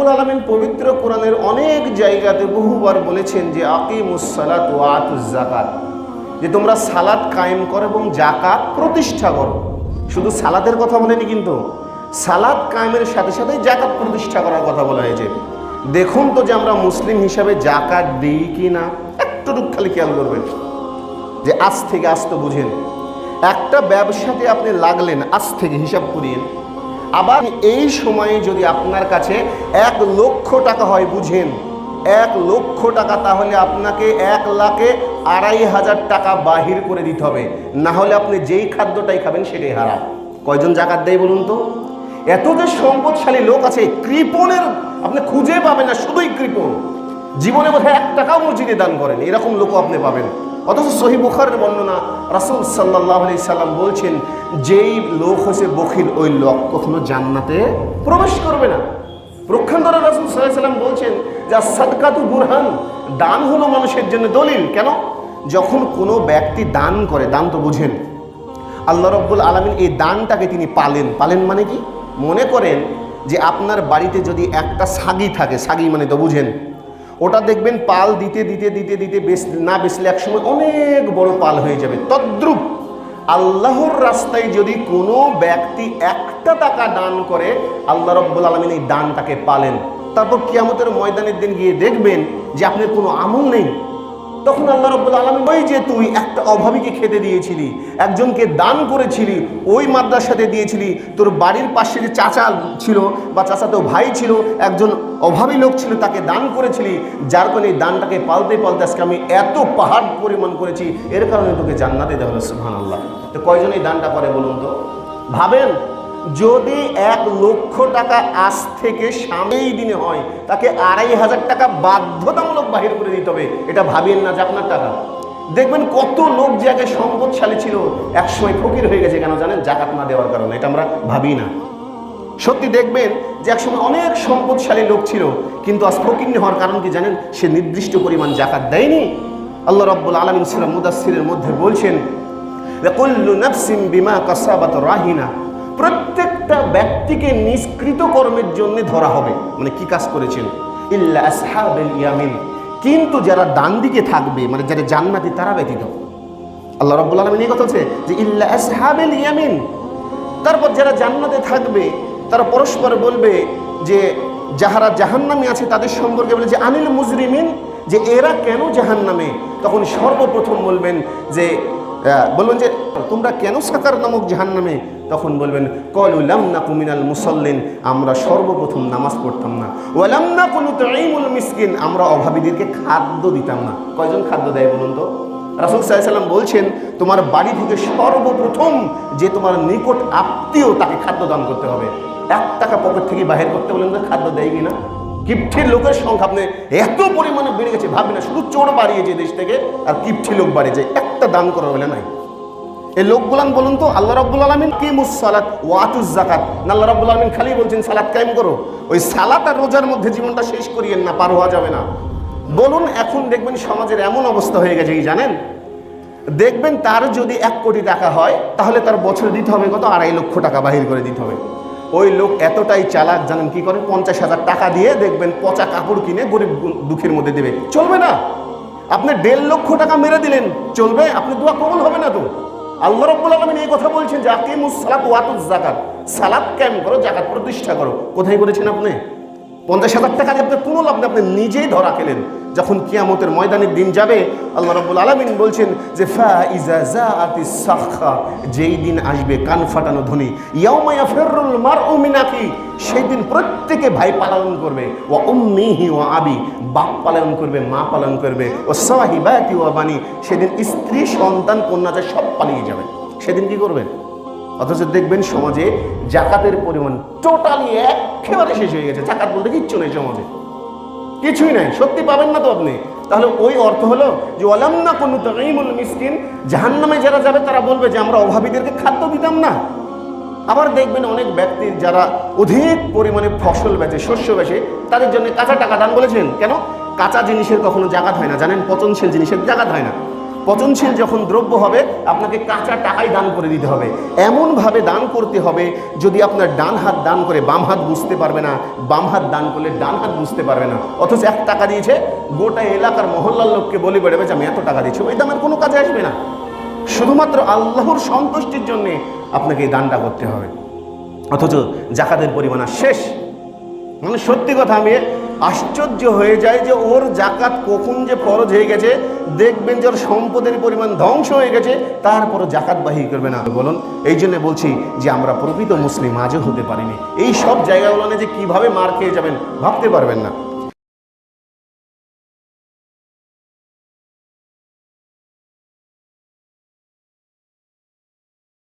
রব্বুল আলমিন পবিত্র কোরআনের অনেক জায়গাতে বহুবার বলেছেন যে আকিমুসালাত ও আতুজ জাকাত যে তোমরা সালাদ কায়েম করো এবং জাকাত প্রতিষ্ঠা করো। শুধু সালাদের কথা বলেনি কিন্তু সালাদ কায়েমের সাথে সাথে জাকাত প্রতিষ্ঠা করার কথা বলা হয়েছে। দেখুন তো যে আমরা মুসলিম হিসাবে জাকাত দিই কি না একটু খালি খেয়াল করবেন। যে আজ থেকে আজ তো বুঝেন। একটা ব্যবসাতে আপনি লাগলেন, আজ থেকে হিসাব করিয়েন। আবার এই সময়ে যদি আপনার কাছে এক লক্ষ টাকা হয়, বুঝেন, এক লক্ষ টাকা, তাহলে আপনাকে এক লাখে আড়াই হাজার টাকা বাহির করে দিতে হবে। না হলে আপনি যেই খাদ্যটাই খাবেন, সেটাই হারা কয়জন জাকাত দেয় বলুন তো? এত যে সম্পদশালী লোক আছে, কৃপণের আপনি খুঁজে পাবেন না, শুধুই কৃপণ। জীবনে বোধহয় এক টাকাও মসজিদে দান করেন, এরকম লোকও আপনি পাবেন। অথচ সহি বুখারের বর্ণনা রাসুল সাল্লাহ আলি সাল্লাম বলছেন, যেই লোক হচ্ছে বখির ওই লোক কখনো জান্নাতে প্রবেশ করবে না। প্রক্ষান্তরে রাসুল সাল্লাহ সাল্লাম বলছেন যা সাদকাতু বুরহান, দান হলো মানুষের জন্য দলিল। কেন? যখন কোনো ব্যক্তি দান করে, দান তো বুঝেন। আল্লাহ রব্বুল আলমিন এই দানটাকে তিনি পালেন। পালেন মানে কি? মনে করেন যে, আপনার বাড়িতে যদি একটা সাগি থাকে, সাগি মানে তো বুঝেন ওটা দেখবেন পাল দিতে দিতে দিতে দিতে বেশ, না বেসলে একসময় অনেক বড় পাল হয়ে যাবে। তদ্রুপ আল্লাহর রাস্তায় যদি কোনো ব্যক্তি একটা টাকা দান করে, আল্লাহ রব্বুল আলমিন এই দানটাকে পালেন। তারপর কিয়ামতের ময়দানের দিন গিয়ে দেখবেন যে আপনার কোনো আমল নেই। তখন আল্লাহ রব্বুল আলমী ওই যে তুই একটা অভাবীকে খেতে দিয়েছিলি, একজনকে দান করেছিলি, ওই মাদ্রাসাতে দিয়েছিলি, তোর বাড়ির পাশে যে চাচা ছিল বা চাচাতো ভাই ছিল, একজন অভাবী লোক ছিল, তাকে দান করেছিলি, যার কারণে এই দানটাকে পালতে পালতে আজকে আমি এত পাহাড় পরিমাণ করেছি, এর কারণে তোকে জান্নাতে দেওয়া সুহান আল্লাহ তো কয়জন এই দানটা করে বলুন তো? ভাবেন? যদি এক লক্ষ টাকা আজ থেকে সামনেই দিনে হয়, তাকে আড়াই হাজার টাকা বাধ্যতামূলক বাহির করে দিতে হবে। এটা ভাবিয়েন না যে আপনার টাকা। দেখবেন কত লোক যে আগে সম্পদশালী ছিল, একসময় ফকির হয়ে গেছে কেন জানেন? জাকাত না দেওয়ার কারণে। এটা আমরা ভাবি না। সত্যি দেখবেন যে একসময় অনেক সম্পদশালী লোক ছিল, কিন্তু আজ ফকির হওয়ার কারণ কি জানেন? সে নির্দিষ্ট পরিমাণ জাকাত দেয়নি। আল্লাহ রব্বুল আলমিন সিরাম মুদাসিরের মধ্যে বলছেন বিমা রাহিনা। প্রত্যেকটা ব্যক্তিকে নিষ্কৃত কর্মের জন্য ধরা হবে। মানে কি কাজ করেছেন? ইয়ামিন। কিন্তু যারা ডান দিকে থাকবে মানে যারা জান্নাতি, তারা ব্যতীত। আল্লাহ রাব্বুল আলামিন এই কথা হচ্ছে যে, ইল্লা ইয়ামিন। তারপর যারা জান্নাতে থাকবে, তারা পরস্পর বলবে যে, যাহারা জাহান্নামে আছে, তাদের সম্পর্কে বলে যে, আনিল মুজরিমিন, যে এরা কেন জাহান্নামে? তখন সর্বপ্রথম বলবেন যে বলবেন যে, তোমরা কেন সাকার নামক জাহান্নামে? তখন বলবেন কলুলাম না কুমিনাল মুসল্লিন, আমরা সর্বপ্রথম নামাজ পড়তাম না। ওয়ালাম না কোনো তাইমুল মিসকিন, আমরা অভাবীদেরকে খাদ্য দিতাম না। কয়জন খাদ্য দেয় বলুন তো? রাসুল সাল্লাম বলছেন, তোমার বাড়ি থেকে সর্বপ্রথম যে তোমার নিকট আত্মীয় তাকে খাদ্য দান করতে হবে। এক টাকা পকেট থেকে বাহির করতে বলেন খাদ্য দেয় কিনা কিপ্ঠির লোকের সংখ্যা আপনি এত পরিমাণে বেড়ে গেছে ভাবি না, শুধু চোর বাড়িয়েছে দেশ থেকে আর কিপ্ঠি লোক বাড়িয়েছে একটা দান করা বলে নাই। এই লোকগুলান বলুন তো, আল্লাহ রাব্বুল আলামিন কি মুসালাত ওয়াতুজ জাকাত না, আল্লাহ রাব্বুল আলামিন খালি বলছেন সালাত কায়েম করো। ওই সালাত আর রোজার মধ্যে জীবনটা শেষ করিয়েন না, পার হওয়া যাবে না। বলুন, এখন দেখবেন সমাজের এমন অবস্থা হয়ে গেছে কি জানেন? দেখবেন তার যদি এক কোটি টাকা হয়, তাহলে তার বছরে দিতে হবে কত? আড়াই লক্ষ টাকা বাহির করে দিতে হবে। ওই লোক এতটাই চালাক, জানেন কি করে? পঞ্চাশ হাজার টাকা দিয়ে দেখবেন পচা কাপড় কিনে গরিব দুঃখের মধ্যে দেবে। চলবে না। আপনি দেড় লক্ষ টাকা মেরে দিলেন, চলবে? আপনি দোয়া কবল হবে না তো? আল্লাহ রব্বুল আলমিন এই কথা বলছেন যে, আকিমুস সালাত ওয়াতুজ জাকাত সালাত ক্যাম্প করো জাকাত প্রতিষ্ঠা করো। কোথায় করেছেন আপনি? পঞ্চাশ হাজার টাকা দিয়ে আপনি কোনো লাভ নেই, আপনি নিজেই ধরা খেলেন। যখন কিয়ামতের ময়দানের দিন যাবে আল্লাহ রব্বুল আলমিন বলছেন যে ফা ইজা জাআতি সাখা যেই দিন আসবে কান ফাটানো ধ্বনি। ইয়াউমায়া ফেররুল মার মিনাকি সেই দিন প্রত্যেকে ভাই পালন করবে। ও উম্মিহি ও আবি বাপ পালন করবে মা পালন করবে। ও সাহিবাতি ও বানি সেদিন স্ত্রী সন্তান কন্যাটা সব পালিয়ে যাবে। সেদিন কি করবেন অথচ দেখবেন সমাজে জাকাতের পরিমাণ টোটালি একেবারে শেষ হয়ে গেছে। জাকাত বলতে কিচ্ছু নেই সমাজে। কিছুই নাই। সত্যি পাবেন না তো আপনি। তাহলে ওই অর্থ হলো যে, ওয়ালাম না কোনো তাইমুল মিসকিন। জাহান্নামে যারা যাবে, তারা বলবে যে, আমরা অভাবীদেরকে খাদ্য দিতাম না। আবার দেখবেন অনেক ব্যক্তির যারা অধিক পরিমাণে ফসল বেচে, শস্য বেচে, তাদের জন্য কাঁচা টাকা দান বলেছেন। কেন? কাঁচা জিনিসের কখনো জাগাত হয় না। জানেন? পচনশীল জিনিসের জাগাত হয় না। পচনশীল যখন দ্রব্য হবে, আপনাকে কাঁচা টাকাই দান করে দিতে হবে। এমনভাবে দান করতে হবে, যদি আপনার ডান হাত দান করে বাম হাত বুঝতে পারবে না, বাম হাত দান করলে ডান হাত বুঝতে পারবে না। অথচ এক টাকা দিয়েছে, গোটা এলাকার মহল্লার লোককে বলে বেড়াবে যে আমি এত টাকা দিচ্ছি। ওই দামের কোনো কাজে আসবে না। শুধুমাত্র আল্লাহর সন্তুষ্টির জন্যে আপনাকে এই দানটা করতে হবে। অথচ জাকাতের পরিমাণ শেষ। মানে সত্যি কথা আমি আশ্চর্য হয়ে যায় যে ওর জাকাত কখন যে ফরজ হয়ে গেছে, দেখবেন যে ওর সম্পদের পরিমাণ ধ্বংস হয়ে গেছে, তারপরও জাকাত বাহি করবে না। বলুন, এই জন্য বলছি যে আমরা প্রকৃত মুসলিম আজও হতে পারিনি। এই সব জায়গাগুলো যে কীভাবে মার খেয়ে যাবেন, ভাবতে পারবেন না।